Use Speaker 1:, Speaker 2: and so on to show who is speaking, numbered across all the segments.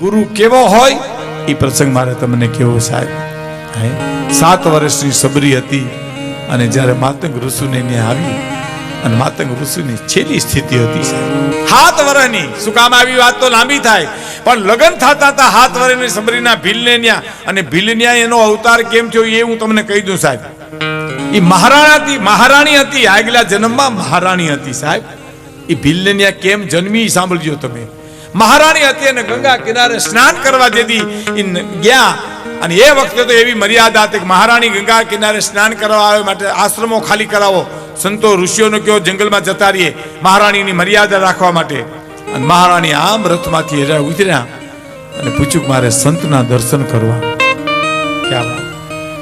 Speaker 1: ગુરુ કેવો હોય, એ પ્રસંગ મારે તમને કેવો સાહેબ. હે? સાત વર્ષની સબરી હતી અને જ્યારે માતંગ ઋષુને ત્યાં આવી, અને માતંગ ઋષુની છેલ્લી સ્થિતિ હતી સાહેબ. હાથ વરની શું કામ આવી વાત તો લાંબી થાય, પણ લગ્ન થતા હતા હાથ વરની સબરીના ભીલને ન્યા અને ભીલન્યા એનો અવતાર કેમ થયો એ હું તમને કહી દઉં સાહેબ. એ મહારાણા હતી, મહારાણી હતી આગલા જન્મમાં મહારાણી હતી સાહેબ. એ ભીલન્યા કેમ જન્મી સાંભળજો તમે. મહારાણી હતી અને ગંગા કિનારે સ્નાન કરવા જેથી ગયા. અને એ વખતે તો એવી મર્યાદા હતી કે મહારાણી ગંગા કિનારે સ્નાન કરવા આવે માટે આશ્રમો ખાલી કરાવો. સંતો ઋષિઓનો કયો જંગલમાં જતા રહીએ. મહારાણીની મર્યાદા રાખવા માટે. અને મહારાણી આમ રથમાંથી હેરા ઉતર્યા અને પૂછ્યું કે મારે સંતના દર્શન કરવા. ક્યાં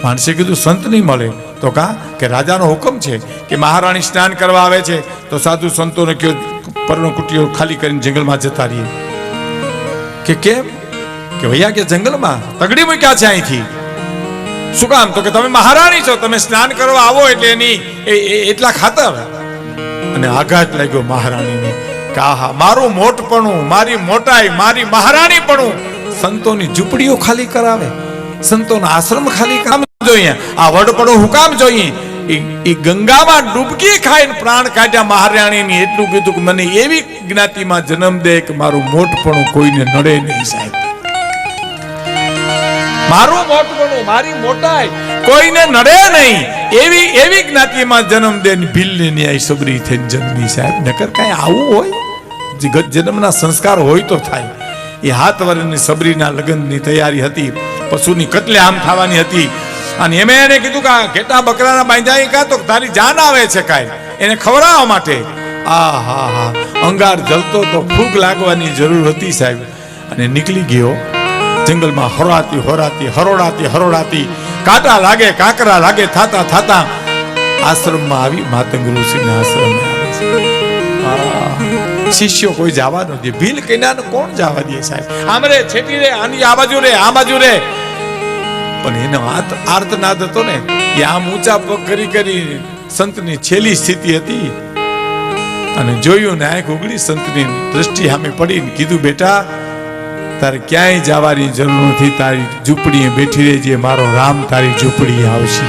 Speaker 1: માણસે કીધું, સંત નહીં મળે. તો કા? કે રાજાનો હુકમ છે કે મહારાણી સ્નાન કરવા આવે છે. તો સાધુ સંતોને કયો પરનો કુટીઓ ખાલી કરીને જંગલમાં જતા રહીએ. કે કેમ? કે ભૈયા, કે જંગલમાં તગડી મૂક્યા છે અહીંથી. શું કામ? તો કે તમે મહારાણી છો, તમે સ્નાન કરવા આવો એટલે એની એટલા ખાતર. અને આઘાત લાગ્યો મહારાણીને. કે આહા, મારું મોટપણું, મારી મોટાઈ, મારી મહારાણીપણું સંતોની ઝૂંપડીઓ ખાલી કરાવે. સંતોના આશ્રમ ખાલી કામ જોઈએ. આ વડપણું હું કામ જોઈએ. એ ગંગામાં ડૂબકી ખાઈને પ્રાણ કાઢ્યા મહારાણીની એટલું કીધું કે મને એવી જ્ઞાતિમાં જન્મ દે કે મારું મોટપણું કોઈને નડે નહીં સાહેબ. મારું મોટપણું, મારી મોટાઈ કોઈને નડે નહીં. એવી એવી જ્ઞાતિમાં જન્મ દે ને ભીલની ન્યાય સબરી થઈને જન્મી સાહેબ. નકર કાંઈ આવું હોય? ગત જન્મના સંસ્કાર હોય તો થાય. એ હાથ વરની સબરીના લગ્નની તૈયારી હતી, પશુની કતલે આમ થવાની હતી. અને એમે એને કીધું કે ઘેટા બકરાના બાંધ્યા કા તો તારી જાન આવે છે કાંઈ. એને ખવડાવવા માટે. આ હા હા અંગાર જલતો તો ફૂગ લાગવાની જરૂર હતી સાહેબ. અને નીકળી ગયો. જંગલમાં હરાતી હરાતી, હરોડાતી હરોડાતી. કાંટા લાગે, કાંકરા લાગે, થાતા થાતા. આશ્રમમાં આવી માતંગ ઋષિના આશ્રમમાં આવે શિષ્યો કોઈ જવા ન દે. ભીલ કન્યાને કોણ જવા દે સાહેબ? આમ રે, છેટી રે, આની આ બાજુ રે, આ બાજુ રે. પણ એનો આર્તનાદ હતો ને, એ આમ ઊંચા પગ કરી કરી સંતની છેલ્લી સ્થિતિ હતી. અને જોયું ને આંખ ઉગડી સંતની દ્રષ્ટિ સામે પડીને કીધું, બેટા, તારે ક્યાંય જવાની જરૂર નથી, તારી ઝૂંપડીએ બેઠી રહેજે, મારો રામ તારી ઝૂંપડી આવશે.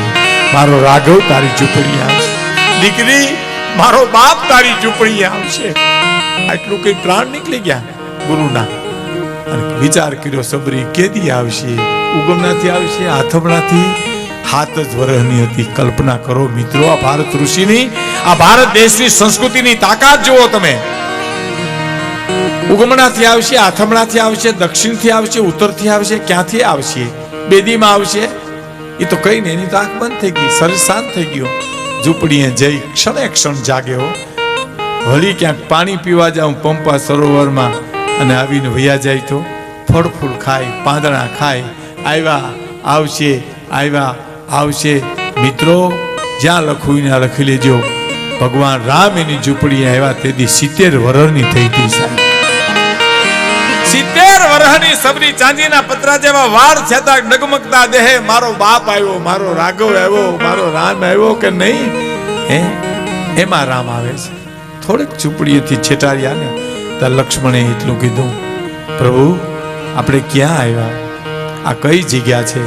Speaker 1: મારો રાઘવ તારી ઝૂંપડી આવશે. દીકરી, મારો બાપ તારી ઝૂંપડી આવશે. આટલું કઈ પ્રાણ નીકળી ગયા ગુરુના. વિચાર કર્યો, સબરી, કેદી આવશે? ઉગમનાથી આવશે? આથમણાથી? હાથ જ વરહની હતી. કલ્પના કરો, મિત્રો, આ ભારત ઋષિની, આ ભારત દેશની સંસ્કૃતિની તાકાત જુઓ તમે. ઉગમણાથી આવશે, આથમણાથી આવશે, દક્ષિણથી આવશે, ઉત્તરથી આવશે, ક્યાંથી આવશે? બેદીમાં આવશે? એ તો કઈ ને, એની તો આંખ બંધ થઈ ગઈ, શરીર શાંત થઈ ગયો. ઝૂંપડીએ જઈ ક્ષણે ક્ષણ જાગ્યો. વળી ક્યાંક પાણી પીવા જાઉં, પંપા સરોવરમાં. અને આવીને વયા જાય તો ફળ ફૂલ ખાય, પાંદડા ખાય. આવ્યા આવશે આવ્યા આવશે. મિત્રો, જ્યાં લખવું લખી લેજો. ભગવાન રામ એની ઝૂંપડી આવ્યા તેથી સિત્તેર વર્ષની થઈ હતી સાહેબ. સિત્તેર વર્ષની સબરી ચાંદીના પતરા જેવા વાળ છતાં ડગમગતા દેહે મારો બાપ આવ્યો, મારો રાઘવ આવ્યો, મારો રામ આવ્યો કે નહીં? હે? એમાં રામ આવે છે. થોડીક ઝૂંપડીએથી છેટાડ્યા ને ત્યાં લક્ષ્મણે એટલું કીધું, પ્રભુ, આપણે ક્યાં આવ્યા? આ કઈ જગ્યા છે?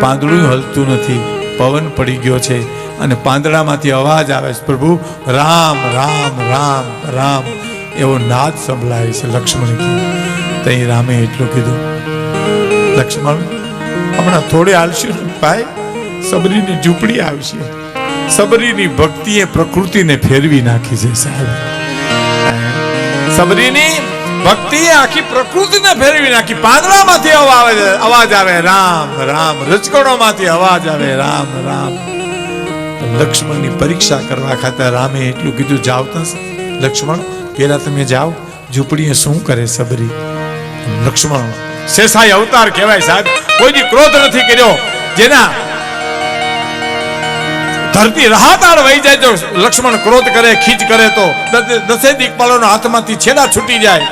Speaker 1: પાંદડું હલતું નથી, પવન પડી ગયો છે અને પાંદડામાંથી અવાજ આવે છે, પ્રભુ, રામ રામ રામ રામ. એવો નાદ સંભળાય છે લક્ષ્મણે કીધું. તઈ રામે એટલું કીધું, લક્ષ્મણ, હમણાં થોડે હાલશું ને ભાઈ, સબરીની ઝૂંપડી આવશે. સબરીની ભક્તિએ પ્રકૃતિને ફેરવી નાખી છે સાહેબ. સબરીની ભક્તિ આખી પ્રકૃતિને ફેરવી નાખી પાંદડામાંથી અવાજ અવાજ આવે. રામ રામ, રજકણોમાંથી અવાજ આવે. રામ રામ. લક્ષ્મણની પરીક્ષા કરવા ખાતર રામે એટલું કીધું જાવ લક્ષ્મણ પેલા તમે જાઓ, ઝૂંપડીએ શું કરે સબરી? લક્ષ્મણ, શેષાઈ અવતાર કહેવાય સાહેબ. કોઈની ક્રોધ નથી કર્યો. જેના ધરતી રાહતાળ વહી જાય જો લક્ષ્મણ ક્રોધ કરે ખીચ કરે તો દસે દિકપાલોના હાથમાંથી છેડા છૂટી જાય.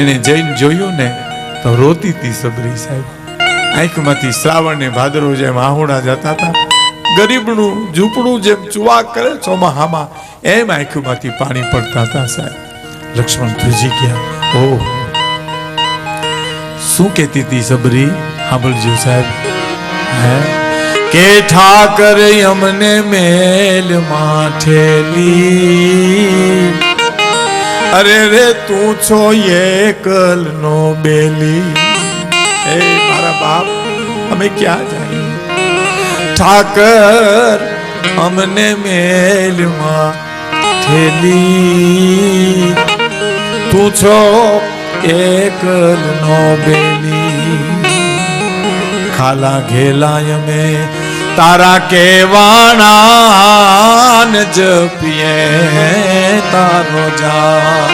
Speaker 1: એને જઈને જોયું ને, તો રોતી હતી સબરી સાહેબ, આંખમાંથી શ્રાવણ ને ભાદરો જેમ આહુડા જતા હતા, ગરીબનું ઝૂંપડું જેમ ચુવાક કરે ચોમાહામાં, એમ આંખમાંથી પાણી પડતા હતા સાહેબ. લક્ષ્મણ ધ્રુજી ગયા, ઓહ, શું કહેતી હતી સબરી? સાંભળજો સાહેબ. હે? કે ઠાકર અમને મેલ માઠેલી અરે રે, તું છો એકલ નો બેલી. એ મારા બાપ, અમે ક્યાં જઈએ? ઠાકર અમને મેલમાં ઠેલી તું છો એકલ નો બેલી. ખાલા ઘેલાય મે. તારા કેવાણા ન જપીએ તારો જા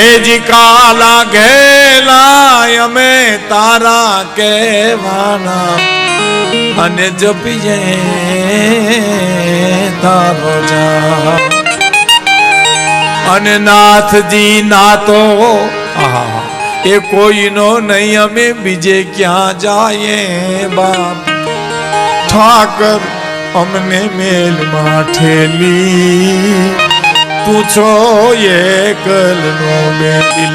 Speaker 1: એ જી કાલા ઘેલાય અમે તારા કેવાણા અને જપીએ તારો જા અને નાથજી નાતો આહા. એ કોઈનો નહીં, અમે બીજે ક્યાં જાયે બાપ? ઠાકર અમને મેલ માઠેલી. પૂછો એ કલનો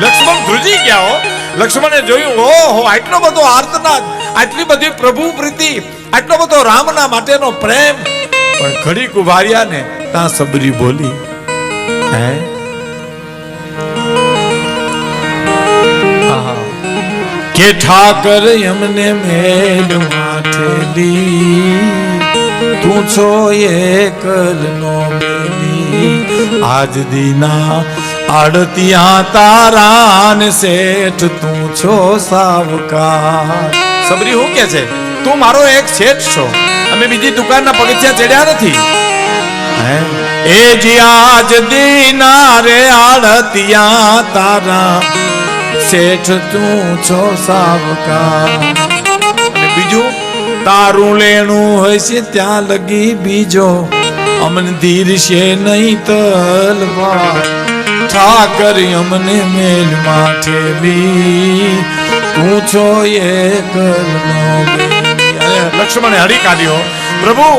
Speaker 1: લક્ષ્મણ ધ્રુજી ગયા હો. લક્ષ્મણે જોયું, ઓહો, આટલો બધો આર્તનાદ આટલી બધી પ્રભુ પ્રીતિ, આટલો બધો રામના માટેનો પ્રેમ. પણ ઘડીક ઉભાર્યા ને ત્યાં સબરી બોલી, હે કે ઠાકર અમને મેલ માથેલી તું છો એકલ નો બેલી આજ દીના આડતિયા તારા ને શેઠ તું છો સાવકાર. સબરી હું કે છે? તું મારો એક શેઠ છો. અમે બીજી દુકાનના પગથિયા ચડ્યા નથી. હે? એ જી આજ દીના રે આડતિયા તારા. શેઠ તું છો સાવકા અને બીજું, તારું લેણું છે ત્યાં લગી બીજો. અમને ધીર છે નહીં તલવાર. ઠાકર અમને મેલ માઠેલી તું છો એ. લક્ષ્મણે હરી કાઢ્યો. પ્રભુ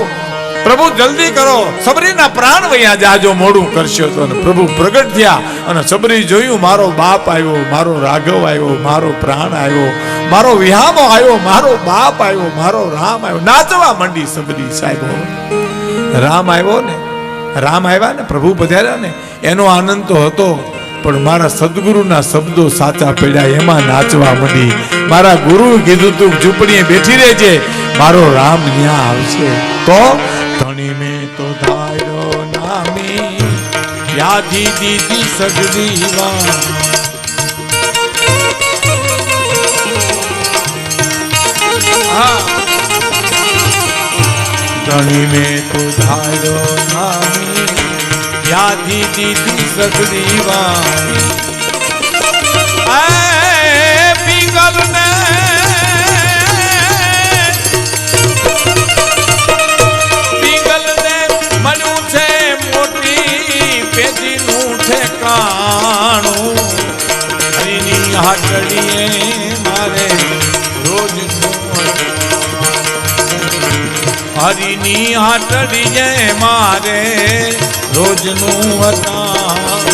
Speaker 1: પ્રભુ, જલ્દી કરો. સબરીના પ્રાણ વયા જાજો, મોડું કરશો તો. પ્રભુ પ્રગટ થયા. અને સબરી જોયું, મારો બાપ આવ્યો, મારો રાઘવ આવ્યો, મારો પ્રાણ આવ્યો, મારો વિહામો આવ્યો, મારો બાપ આવ્યો, મારો રામ આવ્યો. નાચવા માંડી સબરી સાહેબો. રામ આવ્યો ને, રામ આવ્યા ને, પ્રભુ પધાર્યા ને, એનો આનંદ તો હતો, પણ મારા સદગુરુના શબ્દો સાચા પડ્યા, એમાં નાચવા માંડી. મારા ગુરુ કીધું તું, ઝૂંપડીએ બેઠી રહેજે. મારો રામ ન્યા આવશે. તો ધણી મેં તો ધાર્યો નામી. યાદી દીદી સગડી વા ધણી મેં તો ધાર્યો નામી. યાદી દીદી સગડી વા પિંગલ ને ઠેકાણું હરીની હાટડીએ મારે રોજ હરીની હાટડીએ મારે રોજનું હતા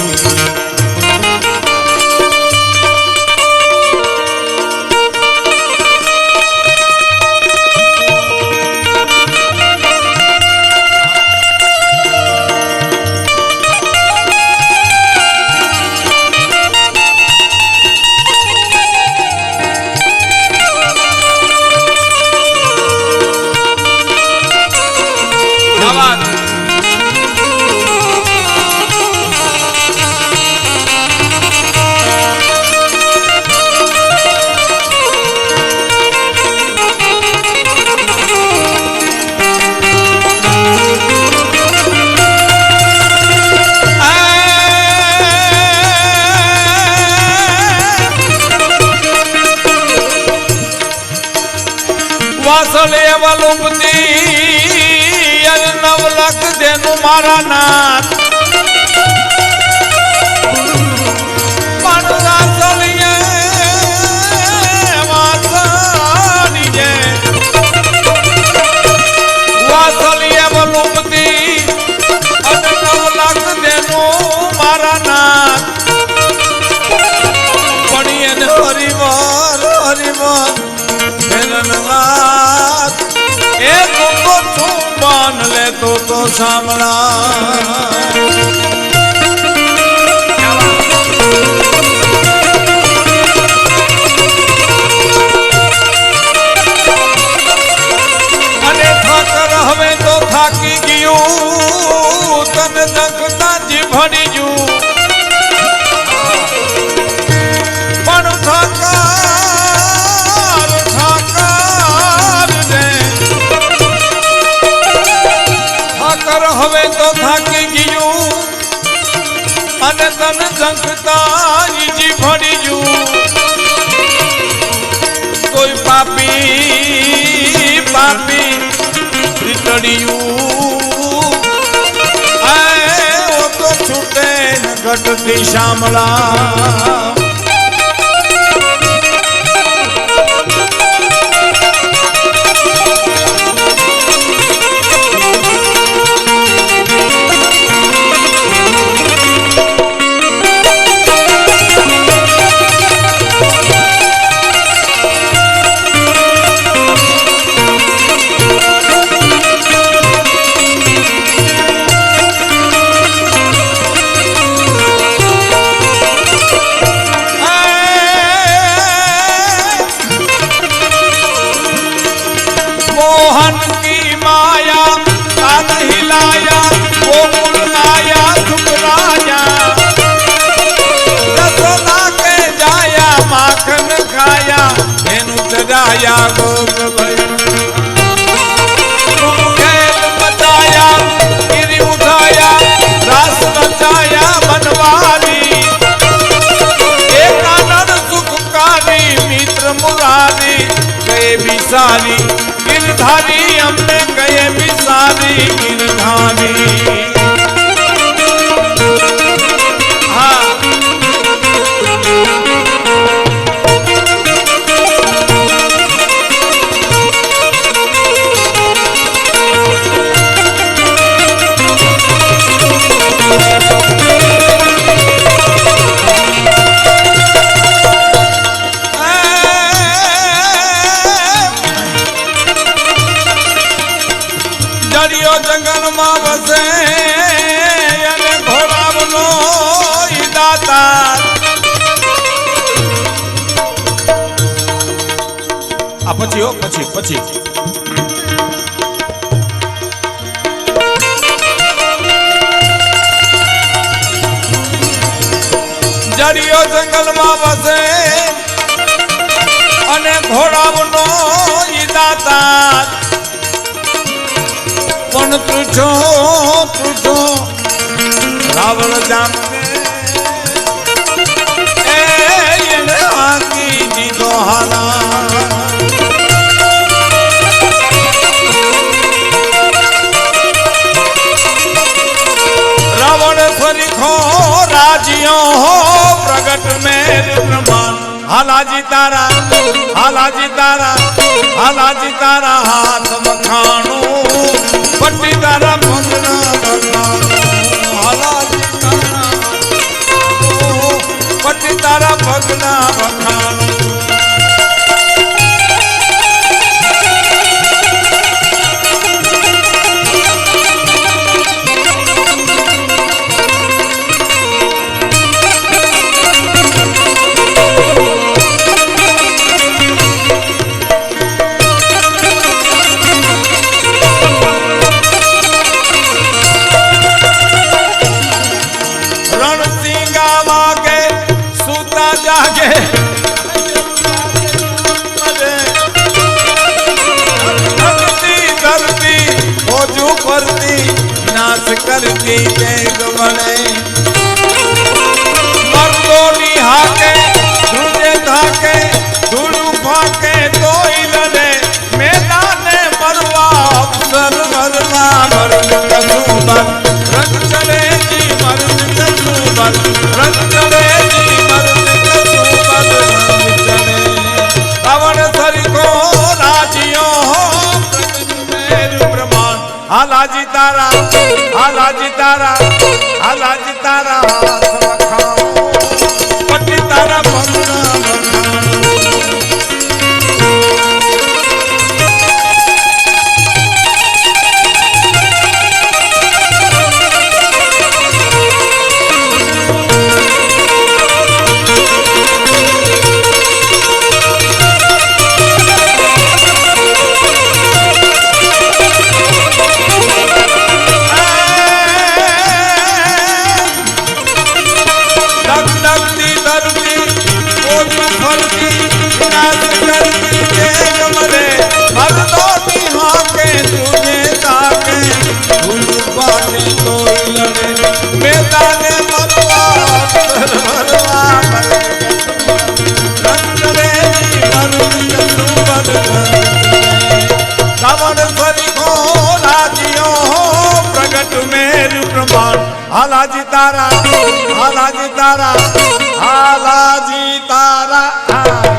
Speaker 1: અને નવ લખ દેનું મારા નાથ સાંભળા. મળ્યું તો છૂટે ન ઘટતી શામળા વિસારી ગિરધારી અમને કહે વિસારી ગિરધારી ગોરીઓ જંગલમાં વસે. અને ઘોડાવનો દાતા પણ તું છો તું છો રાવણ જામ હાલાજી તારા હાલાજી તારા હાલાજી તારા હાથ વખાણું. પટ્ટી તારા પગના વખાણું હાલાજી તારા, પટ્ટી તારા પગના વખાણું. હાલાજી તારા હાલાજી તારા હાલાજી તારા.